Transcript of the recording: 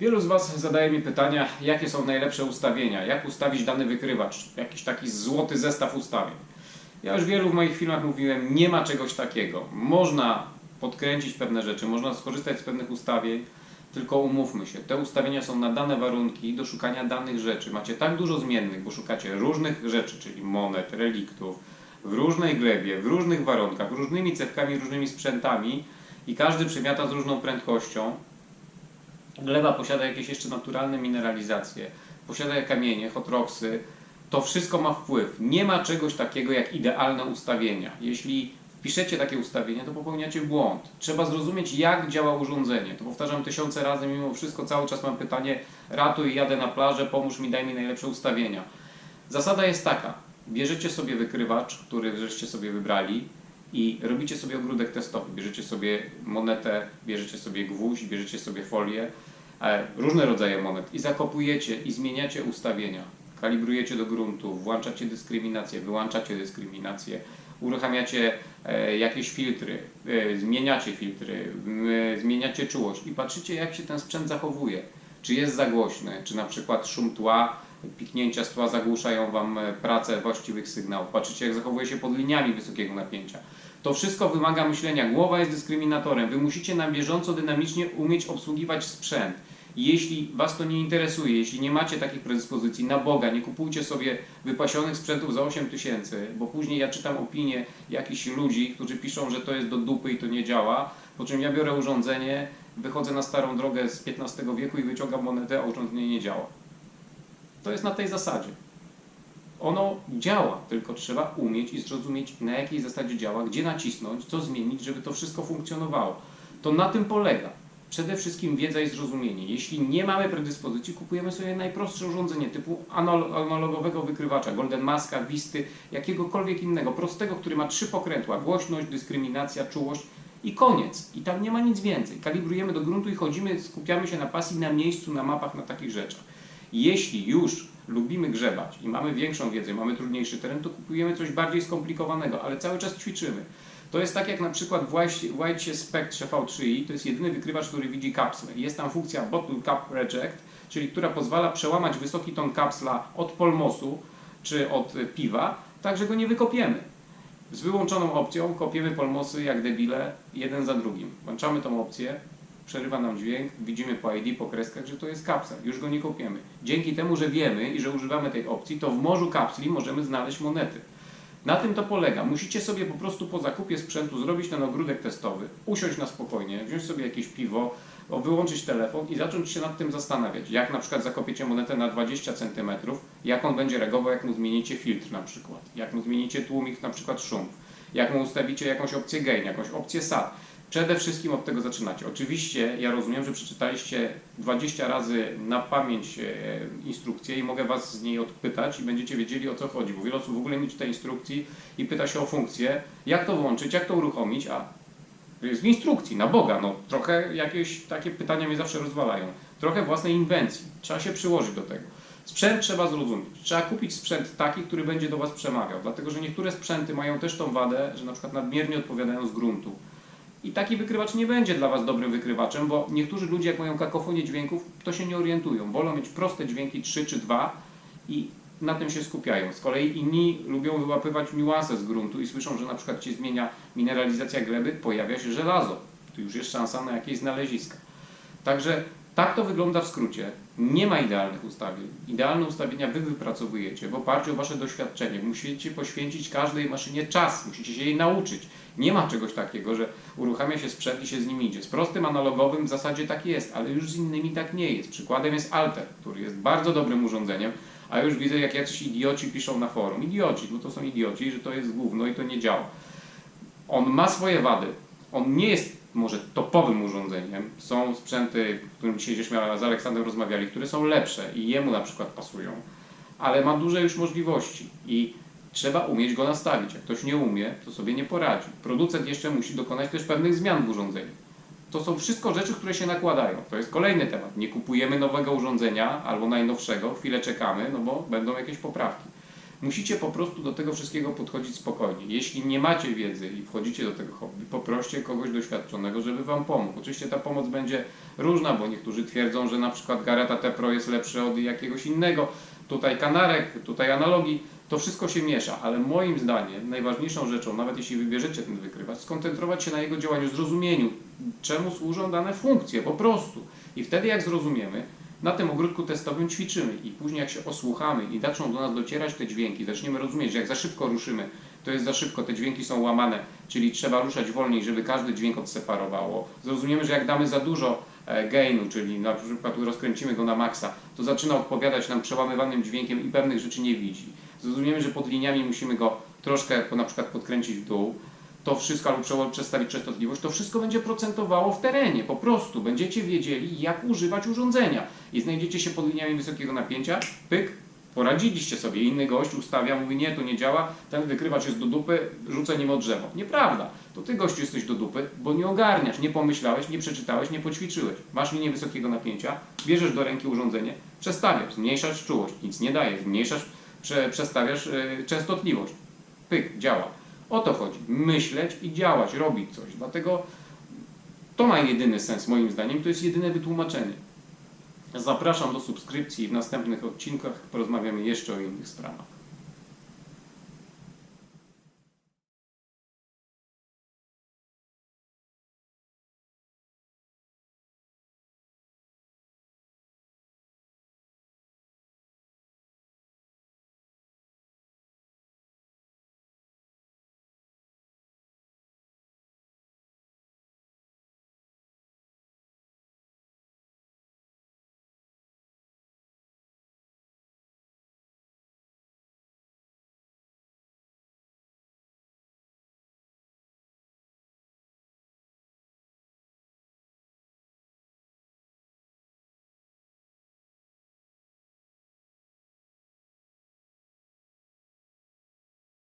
Wielu z Was zadaje mi pytania, jakie są najlepsze ustawienia, jak ustawić dany wykrywacz, jakiś taki złoty zestaw ustawień. Ja już wielu w moich filmach mówiłem, nie ma czegoś takiego. Można podkręcić pewne rzeczy, można skorzystać z pewnych ustawień, tylko umówmy się, te ustawienia są na dane warunki do szukania danych rzeczy. Macie tak dużo zmiennych, bo szukacie różnych rzeczy, czyli monet, reliktów, w różnej glebie, w różnych warunkach, różnymi cewkami, różnymi sprzętami i każdy przemiata z różną prędkością. Gleba posiada jakieś jeszcze naturalne mineralizacje, posiada kamienie, hot rocksy. To wszystko ma wpływ. Nie ma czegoś takiego jak idealne ustawienia. Jeśli wpiszecie takie ustawienie, to popełniacie błąd. Trzeba zrozumieć, jak działa urządzenie. To powtarzam tysiące razy, mimo wszystko cały czas mam pytanie, ratuj, jadę na plażę, pomóż mi, daj mi najlepsze ustawienia. Zasada jest taka, bierzecie sobie wykrywacz, który żeście sobie wybrali i robicie sobie ogródek testowy. Bierzecie sobie monetę, bierzecie sobie gwóźdź, bierzecie sobie folię, różne rodzaje monet i zakopujecie i zmieniacie ustawienia. Kalibrujecie do gruntu, włączacie dyskryminację, wyłączacie dyskryminację, uruchamiacie e, jakieś filtry, e, zmieniacie filtry, zmieniacie czułość i patrzycie jak się ten sprzęt zachowuje. Czy jest za głośny, czy na przykład szum tła, piknięcia z tła zagłuszają Wam e, pracę właściwych sygnałów. Patrzycie jak zachowuje się pod liniami wysokiego napięcia. To wszystko wymaga myślenia. Głowa jest dyskryminatorem. Wy musicie na bieżąco, dynamicznie umieć obsługiwać sprzęt. Jeśli Was to nie interesuje, jeśli nie macie takich predyspozycji, na Boga, nie kupujcie sobie wypasionych sprzętów za 8 tysięcy, bo później ja czytam opinie jakichś ludzi, którzy piszą, że to jest do dupy i to nie działa, po czym ja biorę urządzenie, wychodzę na starą drogę z XV wieku i wyciągam monetę, a urządzenie nie działa. To jest na tej zasadzie. Ono działa, tylko trzeba umieć i zrozumieć, na jakiej zasadzie działa, gdzie nacisnąć, co zmienić, żeby to wszystko funkcjonowało. To na tym polega. Przede wszystkim wiedza i zrozumienie. Jeśli nie mamy predyspozycji, kupujemy sobie najprostsze urządzenie typu anal- analogowego wykrywacza, Golden Maska, Wisty, jakiegokolwiek innego, prostego, który ma trzy pokrętła, głośność, dyskryminacja, czułość i koniec. I tam nie ma nic więcej. Kalibrujemy do gruntu i chodzimy, skupiamy się na pasji, na miejscu, na mapach, na takich rzeczach. Jeśli już lubimy grzebać i mamy większą wiedzę, mamy trudniejszy teren, to kupujemy coś bardziej skomplikowanego, ale cały czas ćwiczymy. To jest tak jak na przykład w White- Spectre V3i, to jest jedyny wykrywacz, który widzi kapsle. Jest tam funkcja Bottle Cap Reject, czyli która pozwala przełamać wysoki ton kapsla od polmosu czy od piwa, tak że go nie wykopiemy. Z wyłączoną opcją kopiemy polmosy jak debile, jeden za drugim. Włączamy tą opcję, przerywa nam dźwięk, widzimy po ID, po kreskach, że to jest kapsel, już go nie kopiemy. Dzięki temu, że wiemy i że używamy tej opcji, to w morzu kapsli możemy znaleźć monety. Na tym to polega. Musicie sobie po prostu po zakupie sprzętu zrobić ten ogródek testowy, usiąść na spokojnie, wziąć sobie jakieś piwo, wyłączyć telefon i zacząć się nad tym zastanawiać. Jak na przykład zakopiecie monetę na 20 cm, jak on będzie reagował, jak mu zmienicie filtr na przykład, jak mu zmienicie tłumik, na przykład szum, jak mu ustawicie jakąś opcję gain, jakąś opcję SAT. Przede wszystkim od tego zaczynacie. Oczywiście ja rozumiem, że przeczytaliście 20 razy na pamięć e, instrukcję i mogę Was z niej odpytać i będziecie wiedzieli o co chodzi, bo wiele osób w ogóle nie czyta instrukcji i pyta się o funkcję, jak to włączyć, jak to uruchomić, a w instrukcji, na Boga, no trochę jakieś takie pytania mnie zawsze rozwalają. Trochę własnej inwencji, trzeba się przyłożyć do tego. Sprzęt trzeba zrozumieć. Trzeba kupić sprzęt taki, który będzie do Was przemawiał, dlatego że niektóre sprzęty mają też tą wadę, że na przykład nadmiernie odpowiadają z gruntu. I taki wykrywacz nie będzie dla Was dobrym wykrywaczem, bo niektórzy ludzie, jak mają kakofonię dźwięków, to się nie orientują. Wolą mieć proste dźwięki 3 czy 2 i na tym się skupiają. Z kolei inni lubią wyłapywać niuanse z gruntu i słyszą, że na przykład się zmienia mineralizacja gleby, pojawia się żelazo. Tu już jest szansa na jakieś znaleziska. Także tak to wygląda w skrócie. Nie ma idealnych ustawień. Idealne ustawienia Wy wypracowujecie w oparciu o Wasze doświadczenie. Musicie poświęcić każdej maszynie czas, musicie się jej nauczyć. Nie ma czegoś takiego, że uruchamia się sprzęt i się z nim idzie. Z prostym analogowym w zasadzie tak jest, ale już z innymi tak nie jest. Przykładem jest Alter, który jest bardzo dobrym urządzeniem, a już widzę jak jacyś idioci piszą na forum. Idioci, bo to są idioci, że to jest gówno i to nie działa. On ma swoje wady. On nie jest może topowym urządzeniem. Są sprzęty, o którym dzisiaj żeśmy z Aleksandrem rozmawiali, które są lepsze i jemu na przykład pasują, ale ma duże już możliwości i trzeba umieć go nastawić. Jak ktoś nie umie, to sobie nie poradzi. Producent jeszcze musi dokonać też pewnych zmian w urządzeniu. To są wszystko rzeczy, które się nakładają. To jest kolejny temat. Nie kupujemy nowego urządzenia albo najnowszego, chwilę czekamy, no bo będą jakieś poprawki. Musicie po prostu do tego wszystkiego podchodzić spokojnie. Jeśli nie macie wiedzy i wchodzicie do tego hobby, poproście kogoś doświadczonego, żeby Wam pomógł. Oczywiście ta pomoc będzie różna, bo niektórzy twierdzą, że na przykład Gareta T-Pro jest lepszy od jakiegoś innego, tutaj kanarek, tutaj analogii. To wszystko się miesza, ale moim zdaniem najważniejszą rzeczą, nawet jeśli wybierzecie ten wykrywacz, skoncentrować się na jego działaniu, zrozumieniu, czemu służą dane funkcje, po prostu. I wtedy jak zrozumiemy, na tym ogródku testowym ćwiczymy i później jak się osłuchamy i zaczną do nas docierać te dźwięki, zaczniemy rozumieć, że jak za szybko ruszymy, to jest za szybko, te dźwięki są łamane, czyli trzeba ruszać wolniej, żeby każdy dźwięk odseparowało. Zrozumiemy, że jak damy za dużo e, gainu, czyli na przykład rozkręcimy go na maksa, to zaczyna odpowiadać nam przełamywanym dźwiękiem i pewnych rzeczy nie widzi. Zrozumiemy, że pod liniami musimy go troszkę na przykład podkręcić w dół, to wszystko albo przestawić częstotliwość, to wszystko będzie procentowało w terenie. Po prostu będziecie wiedzieli, jak używać urządzenia i znajdziecie się pod liniami wysokiego napięcia, pyk, poradziliście sobie. Inny gość ustawia, mówi nie, to nie działa, ten wykrywacz jest do dupy, rzucę nim o drzewo. Nieprawda. To ty gościu jesteś do dupy, bo nie ogarniasz, nie pomyślałeś, nie przeczytałeś, nie poćwiczyłeś. Masz linię wysokiego napięcia, bierzesz do ręki urządzenie, przestawiasz, zmniejszasz czułość, nic nie daje, zmniejszasz, prze, przestawiasz yy, częstotliwość. Pyk, działa. O to chodzi. Myśleć i działać, robić coś. Dlatego to ma jedyny sens moim zdaniem, to jest jedyne wytłumaczenie. Zapraszam do subskrypcji w następnych odcinkach porozmawiamy jeszcze o innych sprawach.